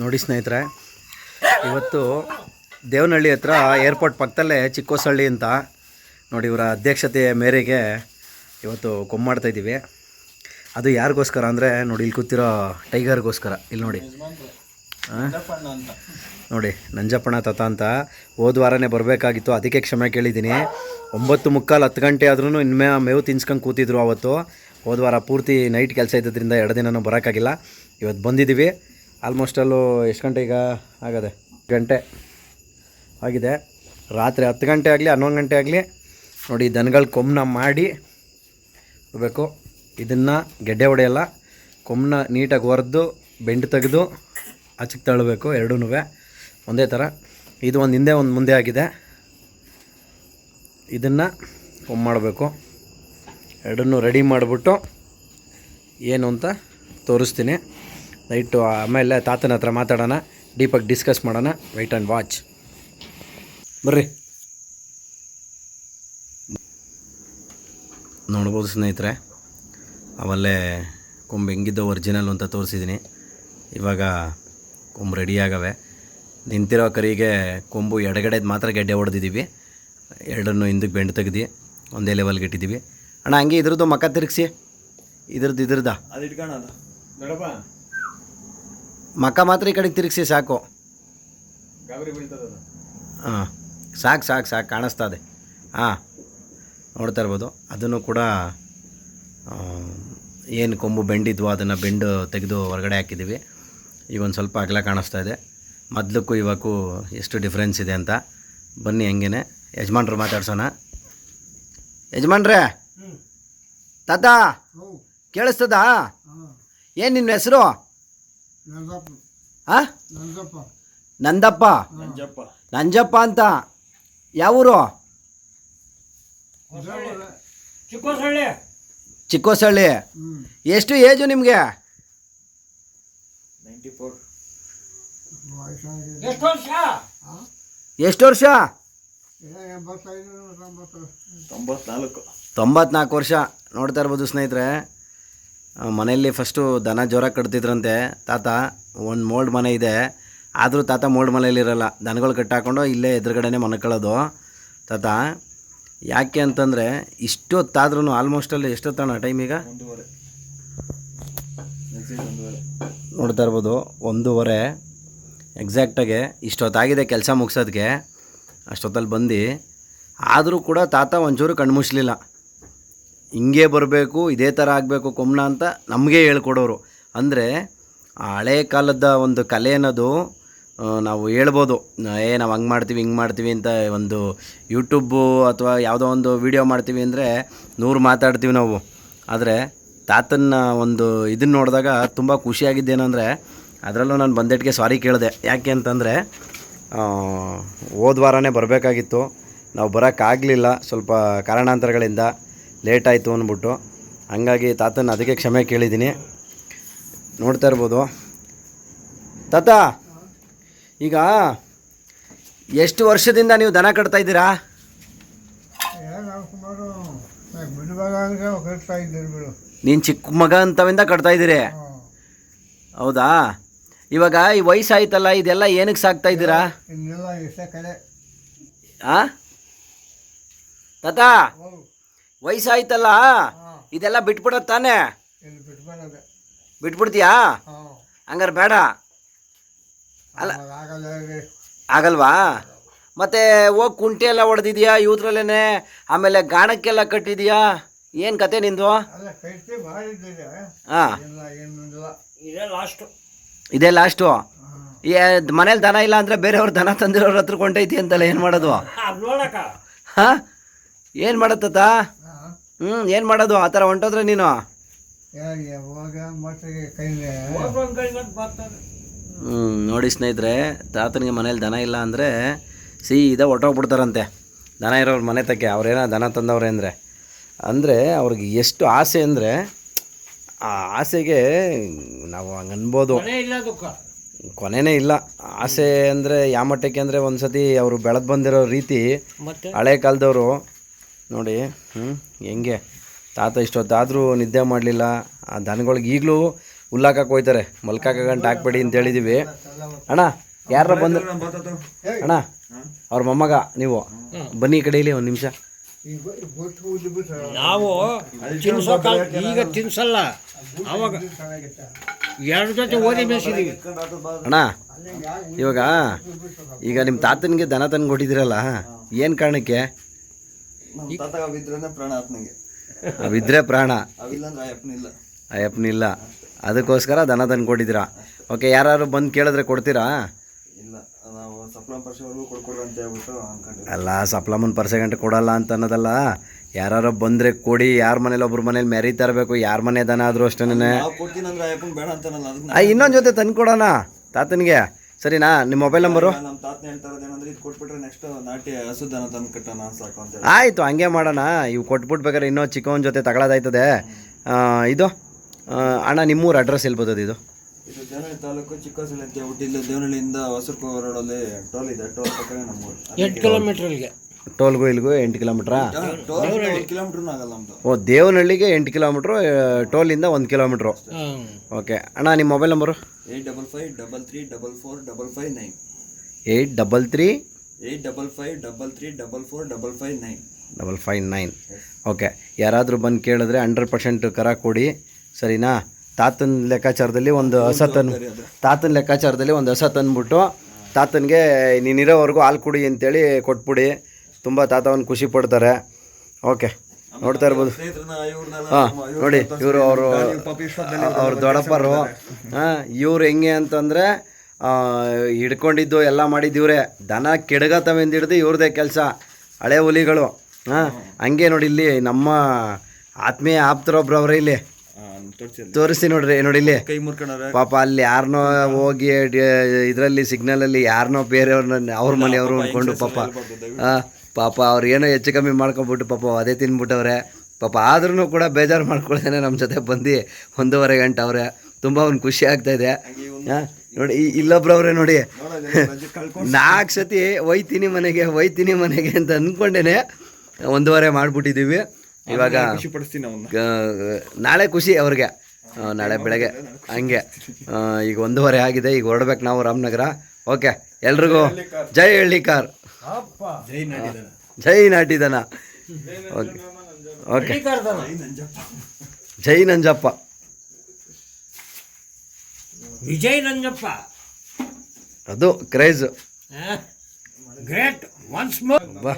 ನೋಡಿ ಸ್ನೇಹಿತರೆ, ಇವತ್ತು ದೇವನಹಳ್ಳಿ ಹತ್ರ ಏರ್ಪೋರ್ಟ್ ಪಕ್ಕದಲ್ಲೇ ಚಿಕ್ಕೋಸಳ್ಳಿ ಅಂತ ನೋಡಿ ಇವರ ಅಧ್ಯಕ್ಷತೆಯ ಮೇರೆಗೆ ಇವತ್ತು ಕೊಮ್ಮಾಡ್ತಾ ಇದ್ದೀವಿ. ಅದು ಯಾರಿಗೋಸ್ಕರ ಅಂದರೆ ನೋಡಿ ಇಲ್ಲಿ ಕೂತಿರೋ ಟೈಗರ್ಗೋಸ್ಕರ. ಇಲ್ಲಿ ನೋಡಿ. ನೋಡಿ ನಂಜಪ್ಪಣ್ಣ ತಾತ ಅಂತ ಹೋದ ವಾರನೇ ಬರಬೇಕಾಗಿತ್ತು. ಅದಕ್ಕೆ ಕ್ಷಮೆ ಕೇಳಿದ್ದೀನಿ. ಒಂಬತ್ತು ಮುಕ್ಕಾಲು ಹತ್ತು ಗಂಟೆ ಆದ್ರೂ ಇನ್ಮೇ ಮೇವು ತಿನ್ಸ್ಕೊಂಡು ಕೂತಿದ್ರು ಅವತ್ತು. ಹೋದ ವಾರ ಪೂರ್ತಿ ನೈಟ್ ಕೆಲಸ ಇದ್ದದ್ರಿಂದ ಎರಡು ದಿನನೂ ಬರೋಕ್ಕಾಗಿಲ್ಲ. ಇವತ್ತು ಬಂದಿದ್ದೀವಿ. ಆಲ್ಮೋಸ್ಟ್ ಅಲ್ಲೂ ಎಷ್ಟು ಗಂಟೆ ಈಗ ಆಗದೆ? ಗಂಟೆ ಆಗಿದೆ. ರಾತ್ರಿ ಹತ್ತು ಗಂಟೆ ಆಗಲಿ, ಹನ್ನೊಂದು ಗಂಟೆ ಆಗಲಿ, ನೋಡಿ ದನಗಳು ಕೊಮ್ಮನ ಮಾಡಿ ಬೇಕು ಇದನ್ನು ಗೆಡ್ಡೆ ಹೊಡೆಯಲ್ಲ ಕೊಮ್ಮನ ನೀಟಾಗಿ ಹೊರೆದು ಬೆಂಡ್ ತೆಗೆದು ಆಚೆಗೆ ತಳ್ಳಬೇಕು ಎರಡೂ ಒಂದೇ ಥರ ಇದು ಒಂದು ಹಿಂದೆ, ಒಂದು ಮುಂದೆ ಆಗಿದೆ. ಇದನ್ನು ಕೊಮ್ಮ ಮಾಡಬೇಕು. ಎರಡನ್ನೂ ರೆಡಿ ಮಾಡಿಬಿಟ್ಟು ಏನು ಅಂತ ತೋರಿಸ್ತೀನಿ. ನೈಟು, ಆಮೇಲೆ ತಾತನ ಹತ್ರ ಮಾತಾಡೋಣ. ಡೀಪಾಗಿ ಡಿಸ್ಕಸ್ ಮಾಡೋಣ. ವೈಟ್ ಆ್ಯಂಡ್ ವಾಚ್ ಬರ್ರಿ. ನೋಡ್ಬೋದು ಸ್ನೇಹಿತರೆ ಆಮೇಲೆ ಕೊಂಬು ಹೆಂಗಿದ್ದು ಒರಿಜಿನಲ್ ಅಂತ ತೋರಿಸಿದ್ದೀನಿ ಇವಾಗ ಕೊಂಬು ರೆಡಿಯಾಗವೆ ನಿಂತಿರೋ ಕರಿಗೆ ಕೊಂಬು ಎಡಗಡೆದು ಮಾತ್ರ ಗೆಡ್ಡೆ ಹೊಡೆದಿದ್ದೀವಿ ಎರಡನ್ನು ಹಿಂದಕ್ಕೆ ಬೆಂಡ್ ತೆಗ್ದು ಒಂದೇ ಲೆವೆಲ್ಗೆ ಇಟ್ಟಿದ್ದೀವಿ ಅಣ್ಣ, ಹಂಗೆ ಇದ್ರದ್ದು ಮಕ್ಕ ತಿರುಗಿಸಿ. ಇದ್ರದ್ದು ಇದ್ರದ್ದು? ಅದು ದೊಡ್ಡಪ್ಪ ಮಕ್ಕ ಮಾತ್ರ ಈ ಕಡೆಗೆ ತಿರುಗಿಸಿ ಸಾಕು. ಹಾಂ ಸಾಕು ಸಾಕು ಸಾಕು ಕಾಣಿಸ್ತಾ ಇದೆ. ಹಾಂ ನೋಡ್ತಾ ಇರ್ಬೋದು. ಅದನ್ನು ಕೂಡ ಏನು ಕೊಂಬು ಬೆಂಡಿದ್ವು ಅದನ್ನು ಬೆಂಡು ತೆಗೆದು ಹೊರಗಡೆ ಹಾಕಿದ್ದೀವಿ. ಈಗ ಒಂದು ಸ್ವಲ್ಪ ಅಗಲ ಕಾಣಿಸ್ತಾ ಇದೆ. ಮೊದಲಕ್ಕೂ ಇವಾಗೂ ಎಷ್ಟು ಡಿಫ್ರೆನ್ಸ್ ಇದೆ ಅಂತ. ಬನ್ನಿ ಹೆಂಗೇನೆ. ಯಜಮಾನ್ರು ಮಾತಾಡ್ಸೋಣ. ಯಜಮಾನ್ರೇ! ತಾತ! ಕೇಳಿಸ್ತದಾ? ಏನು ನಿನ್ನ ಹೆಸರು? ಹಾಂ ನಂದಪ್ಪ? ನಂಜಪ್ಪ. ಅಂತ. ಯಾವೂರು? ಚಿಕ್ಕೋಸಳ್ಳಿ. ಎಷ್ಟು ಏಜು ನಿಮಗೆ? ಎಷ್ಟು ವರ್ಷ? ತೊಂಬತ್ನಾಲ್ಕು. ತೊಂಬತ್ನಾಲ್ಕು ವರ್ಷ. ನೋಡ್ತಾ ಇರ್ಬೋದು ಸ್ನೇಹಿತರೆ. ಮನೆಯಲ್ಲಿ ಫಸ್ಟು ದನ ಜ್ವರ ಕಟ್ತಿದ್ರಂತೆ ತಾತ ಒಂದು ಮೋಲ್ಡ್ ಮನೆ ಇದೆ. ಆದರೂ ತಾತ ಮೋಲ್ಡ್ ಮನೆಯಲ್ಲಿರಲ್ಲ ದನಗಳು ಕಟ್ಟಾಕೊಂಡು ಇಲ್ಲೇ ಎದುರುಗಡೆನೇ ಮನ್ಕೊಳ್ಳೋದು ತಾತ ಯಾಕೆ ಅಂತಂದರೆ ಇಷ್ಟೊತ್ತಾದ್ರೂ ಆಲ್ಮೋಸ್ಟಲ್ಲಿ ಎಷ್ಟೊತ್ತಣ್ಣ ಟೈಮ್ ಈಗ? ನೋಡ್ತಾ ಇರ್ಬೋದು ಒಂದೂವರೆ. ಎಕ್ಸಾಕ್ಟಾಗೆ ಇಷ್ಟೊತ್ತಾಗಿದೆ ಕೆಲಸ ಮುಗಿಸೋದಕ್ಕೆ ಅಷ್ಟೊತ್ತಲ್ಲಿ ಬಂದು ಆದರೂ ಕೂಡ ತಾತ ಒಂಚೂರು ಕಣ್ಮುಚ್ಚಲಿಲ್ಲ ಹಿಂಗೆ ಬರಬೇಕು, ಇದೇ ಥರ ಆಗಬೇಕು ಕೊಮ್ಮನ ಅಂತ ನಮಗೆ ಹೇಳ್ಕೊಡೋರು. ಅಂದರೆ ಆ ಹಳೆ ಕಾಲದ ಒಂದು ಕಲೆ ಅನ್ನೋದು ನಾವು ಹೇಳ್ಬೋದು. ಏ, ನಾವು ಹಂಗೆ ಮಾಡ್ತೀವಿ, ಹಿಂಗೆ ಮಾಡ್ತೀವಿ ಅಂತ ಒಂದು ಯೂಟ್ಯೂಬು ಅಥವಾ ಯಾವುದೋ ಒಂದು ವೀಡಿಯೋ ಮಾಡ್ತೀವಿ ಅಂದರೆ ನೂರು ಮಾತಾಡ್ತೀವಿ ನಾವು. ಆದರೆ ತಾತನ ಒಂದು ಇದನ್ನು ನೋಡಿದಾಗ ತುಂಬ ಖುಷಿಯಾಗಿದ್ದೇನೆಂದರೆ ಅದರಲ್ಲೂ ನಾನು ಬಂದೆಟ್ಗೆ ಸಾರಿ ಕೇಳಿದೆ. ಯಾಕೆ ಅಂತಂದರೆ ಹೋದ ವಾರನೇ ಬರಬೇಕಾಗಿತ್ತು. ನಾವು ಬರೋಕ್ಕಾಗಲಿಲ್ಲ ಸ್ವಲ್ಪ ಕಾರಣಾಂತರಗಳಿಂದ. ಲೇಟ್ ಆಯಿತು ಅಂದ್ಬಿಟ್ಟು. ಹಂಗಾಗಿ ತಾತನ ಅದಕ್ಕೆ ಕ್ಷಮೆ ಕೇಳಿದ್ದೀನಿ. ನೋಡ್ತಾ ಇರ್ಬೋದು. ತಾತ ಈಗ ಎಷ್ಟು ವರ್ಷದಿಂದ ನೀವು ದನ ಕಟ್ತಾ ಇದ್ದೀರಾ? ನೀನು ಚಿಕ್ಕ ಮಗ ಅಂತವಿಂದ ಕಟ್ತಾ ಇದ್ದೀರಿ? ಹೌದಾ? ಇವಾಗ ಈ ವಯಸ್ಸಾಯ್ತಲ್ಲ ಇದೆಲ್ಲ ಏನಕ್ಕೆ ಸಾಕ್ತಾ ಇದ್ದೀರಾ? ತಾತ ವಯಸ್ಸಾಯ್ತಲ್ಲ? ಇದೆಲ್ಲ ಬಿಟ್ಬಿಡೋದು ತಾನೇ? ಬಿಟ್ಬಿಡ್ತೀಯಾ? ಹಂಗಾರೆ ಬೇಡ. ಅಲ್ಲ. ಆಗಲ್ವಾ? ಮತ್ತೆ ಹೋಗಿ ಕುಂಟೆ ಎಲ್ಲ ಹೊಡೆದಿದ್ಯಾ ಇವ್ರಲ್ಲೇನೆ ಆಮೇಲೆ ಗಾಣಕ್ಕೆಲ್ಲ ಕಟ್ಟಿದ್ಯಾ? ಏನು ಕತೆ ನಿಂದು? ಹಾಂ. ಇದೇ ಲಾಸ್ಟು ಇದೇ ಲಾಸ್ಟು ಹಾಂ. ಮನೇಲಿ ದನ ಇಲ್ಲ ಅಂದರೆ ಬೇರೆಯವ್ರ ದನ ತಂದಿರೋರ ಹತ್ರ ಕೊಂಡೈತಿ ಅಂತಲ್ಲ ಏನು ಮಾಡೋದು? ಏನ್ ಮಾಡತ್ತ ಹಾಂ? ಏನು ಮಾಡತ್ತತ ಹಾಂ ಹ್ಞೂ ಏನು ಮಾಡೋದು? ಆ ಥರ ಹೊಂಟೋದ್ರೆ ನೀನು? ಹ್ಞೂ ನೋಡಿ ಸ್ನೇಹಿತರೆ ತಾತನಿಗೆ ಮನೇಲಿ ದನ ಇಲ್ಲ ಅಂದರೆ ಸೀದಾ ಹೊಟ್ಟೋಗ್ಬಿಡ್ತಾರಂತೆ ದನ ಇರೋರು ಮನೆ ತಕ್ಕೆ. ಅವ್ರೇನೋ ದನ ತಂದವ್ರೆ ಅಂದರೆ. ಅಂದರೆ ಅವ್ರಿಗೆ ಎಷ್ಟು ಆಸೆ ಅಂದರೆ ಆ ಆಸೆಗೆ ನಾವು ಹಂಗೆ ಅನ್ಬೋದು. ಕೊನೆನೇ ಇಲ್ಲ. ಆಸೆ ಅಂದರೆ ಯಾವ ಮಟ್ಟಕ್ಕೆ ಅಂದರೆ ಒಂದು ಸತಿ ಅವರು ಬೆಳೆದು ಬಂದಿರೋ ರೀತಿ ಹಳೆ ಕಾಲದವರು ನೋಡಿ ಹ್ಞೂ ಹೆಂಗೆ? ತಾತ ಇಷ್ಟೊತ್ತಾದರೂ ನಿದ್ದೆ ಮಾಡಲಿಲ್ಲ. ಆ ದನಗಳಿಗೆ ಈಗಲೂ ಹುಲ್ಲಾಕಕ್ಕೆ ಹೋಯ್ತಾರೆ. ಮಲ್ಕಾಕ ಗಂಟೆ ಹಾಕ್ಬೇಡಿ ಅಂತ ಹೇಳಿದ್ದೀವಿ ಅಣ್ಣ ಯಾರ ಬಂದ್ರೆ ಅಣ್ಣ ಅವ್ರ ಮೊಮ್ಮಗ ನೀವು. ಬನ್ನಿ ಕಡೆಯಲ್ಲಿ ಕಡೆ ಇಲ್ಲಿ ಒಂದು ನಿಮಿಷ. ನಾವು ಈಗ ತಿನ್ಸಲ್ಲ. ಅವಾಗ ಎರಡು ಜೊತೆ ಓದಿ ಮೇಯಿಸಿದೀವಿ ಅಣ್ಣ ಇವಾಗ ಈಗ ನಿಮ್ಮ ತಾತನಿಗೆ ದನ ತಂದು ಕೊಟ್ಟಿದ್ದೀರಲ್ಲ ಏನು ಕಾರಣಕ್ಕೆ? ನಮ್ಮ ಅವಿದ್ರೇನೆ ಪ್ರಾಣ ಅವಿದ್ರೆ ಪ್ರಾಣ. ಅವಿಲ್ಲಂದ್ರೆ ಅಯ್ಯಪ್ಪನಿಲ್ಲ ಅಯ್ಯಪ್ಪನಿಲ್ಲ ಅದಕ್ಕೋಸ್ಕರ ದನ ತಂದು ಕೊಟ್ಟಿದ್ದೀರಾ ಓಕೆ ಯಾರು ಬಂದು ಕೇಳಿದ್ರೆ ಕೊಡ್ತೀರಾ? ಇಲ್ಲ ನಾವು ಕೊಡ್ಕೊಡ್ರಿ ಅಂತ ಹೇಳ್ಬಿಟ್ಟು ಅಲ್ಲ ಸಪ್ಲಮನ್ ಪರ್ಸೆ ಗಂಟೆ ಕೊಡಲ್ಲ ಅಂತ ಅನ್ನೋದಲ್ಲ ಯಾರು ಬಂದರೆ ಕೊಡಿ ಯಾರ ಮನೇಲಿ ಒಬ್ರ ಮನೇಲಿ ಮೆರಿ ತರಬೇಕು ಯಾರ ಮನೆ ದನ ಆದರೂ ಅಷ್ಟೇ ನಾವು ಕೊಡ್ತೀನಿ ಅಂದ್ರೆ ಅಯ್ಯಪ್ಪನ್ ಬೇಡ ಅಂತಾನಲ್ಲ ಅದಕ್ಕೆ ಆ ಇನ್ನೊಂದು ಜೊತೆ ತಂದು ಕೊಡೋಣ ತಾತನಿಗೆ. ಸರಿನಾ? ನಿಮ್ಮ ಮೊಬೈಲ್ ನಂಬರು ನಮ್ಮ ತಾತನ ಹೇಳ್ತಾ ಏನಂದ್ರೆ ಇದು ಕೊಟ್ಬಿಟ್ರೆ ನೆಕ್ಸ್ಟ್ ನಾಟಿ ಹಸುದನ ತಂದು ಕಟ್ಟೋಣ ಸಾಕು ಅಂತ ಹೇಳಿ. ಆಯಿತು ಹಂಗೆ ಮಾಡೋಣ. ಇವು ಕೊಟ್ಬಿಟ್ಬೇಕಾದ್ರೆ ಇನ್ನೂ ಚಿಕ್ಕವನ ಜೊತೆ ತಗೊಳ್ಳೋದಾಯ್ತದೆ ಆ, ಇದು? ಅಣ್ಣ ನಿಮ್ಮೂರು ಅಡ್ರೆಸ್ ಎಲ್ಲಿ ಇದು? ಇದು ದೇವನಹಳ್ಳಿ ತಾಲೂಕು ಚಿಕ್ಕಸಳ್ಳಿ ಅಂತ ಹೇಳ್ಬಿಟ್ಟು ಇಲ್ಲಿ ದೇವನಹಳ್ಳಿಯಿಂದ ಹೊಸರ್ಕೋ ರೋಡಲ್ಲಿ ಟೋಲ್ ಇದೆ. ಟೋಲ್ ಪಕ್ಕನೇ ನಮ್ಮೂರು. ಎಂಟು ಕಿಲೋಮೀಟ್ರಿಗೆ ಟೋಲ್ಗೂ ಇಲ್ಲಿಗೂ ಎಂಟು ಕಿಲೋಮೀಟ್ರಾ? ಆಗಲ್ಲ ನಮ್ದು. ಓ ದೇವನಹಳ್ಳಿಗೆ ಎಂಟು ಕಿಲೋಮೀಟ್ರು ಟೋಲಿಂದ ಒಂದು ಕಿಲೋಮೀಟ್ರು. ಓಕೆ ಅಣ್ಣ ನಿಮ್ಮ mobile number? Eight double five double three double four double five nine eight double three eight double five double three double four double five nine double five nine. Okay ಯಾರಾದರೂ ಬಂದು ಕೇಳಿದ್ರೆ hundred percent ಕರ ಕೊಡಿ. ಸರಿನಾ? ತಾತನ ಲೆಕ್ಕಾಚಾರದಲ್ಲಿ ಒಂದು ಹೊಸ ತನ್ ತಾತನ ಲೆಕ್ಕಾಚಾರದಲ್ಲಿ ಒಂದು ಹೊಸ ತಂದ್ಬಿಟ್ಟು ತಾತನಿಗೆ ನೀನಿರೋವರೆಗೂ ಹಾಲು ಕುಡಿ ಅಂತೇಳಿ ಕೊಟ್ಬಿಡಿ. ತುಂಬ ತಾತವನ್ನು ಖುಷಿ ಪಡ್ತಾರೆ. ಓಕೆ ನೋಡ್ತಾ ಇರ್ಬೋದು. ಹಾಂ ನೋಡಿ ಇವರು ಅವರು ಅವ್ರ ದೊಡ್ಡಪ್ಪರು. ಹಾಂ ಇವ್ರು ಹೆಂಗೆ ಅಂತಂದರೆ ಹಿಡ್ಕೊಂಡಿದ್ದು ಎಲ್ಲ ಮಾಡಿದ್ದು ಇವರೇ. ದನ ಕೆಡಗತ್ತವೆಂದು ಹಿಡ್ದು ಇವ್ರದೇ ಕೆಲಸ ಹಳೆ ಹುಲಿಗಳು. ಹಾಂ ಹಂಗೆ ನೋಡಿ ಇಲ್ಲಿ ನಮ್ಮ ಆತ್ಮೀಯ ಆಪ್ತರೊಬ್ರು ಅವ್ರೆ ಇಲ್ಲಿ. ತೋರಿಸಿ ನೋಡ್ರಿ ನೋಡಿ ಇಲ್ಲಿ. ಪಾಪ ಅಲ್ಲಿ ಯಾರನ್ನೋ ಹೋಗಿ ಇದರಲ್ಲಿ ಸಿಗ್ನಲಲ್ಲಿ ಯಾರನ್ನೋ ಬೇರೆಯವ್ರನ್ನ ಅವ್ರ ಮನೆಯವರು ಅಂದ್ಕೊಂಡು ಪಾಪ. ಆ, ಪಾಪ ಅವ್ರು ಏನೋ ಹೆಚ್ಚು ಕಮ್ಮಿ ಮಾಡ್ಕೊಂಬಿಟ್ಟು ಪಾಪ ಅದೇ ತಿಂದ್ಬಿಟ್ಟವ್ರೆ ಪಾಪ ಆದ್ರೂ ಕೂಡ ಬೇಜಾರು ಮಾಡ್ಕೊಳ್ತೇನೆ ನಮ್ಮ ಜೊತೆ ಬಂದು ಒಂದೂವರೆ ಗಂಟೆ ಅವ್ರೆ. ತುಂಬ ಒಂದು ಖುಷಿ ಆಗ್ತಾ ಇದೆ. ಆ, ನೋಡಿ ಇಲ್ಲೊಬ್ರವ್ರೆ ನೋಡಿ. ನಾಲ್ಕು ಸತಿ ಒಯ್ತೀನಿ ಮನೆಗೆ ಒಯ್ತೀನಿ ಮನೆಗೆ ಅಂತ ಅಂದ್ಕೊಂಡೇನೆ ಒಂದೂವರೆ ಮಾಡಿಬಿಟ್ಟಿದ್ದೀವಿ ಇವಾಗ ನಾಳೆ ಖುಷಿ ಅವ್ರಿಗೆ. ನಾಳೆ ಬೆಳಗ್ಗೆ. ಹಂಗೆ. ಈಗ ಒಂದೂವರೆ ಆಗಿದೆ ಈಗ ಹೊರಡ್ಬೇಕು ನಾವು ರಾಮನಗರ. ಓಕೆ. ಎಲ್ರಿಗೂ ಜೈ ಹಳ್ಳಿಕಾರ್. ಜೈ ನಾಟಿದನ ಓಕೆ. ಓಕೆ ಜೈ ನಂಜಪ್ಪ. ವಿಜಯ್ ನಂಜಪ್ಪ. ಅದು ಕ್ರೇಜ್. ಗ್ರೇಟ್. ಒನ್ಸ್ ಮೋರ್ ಬಾ.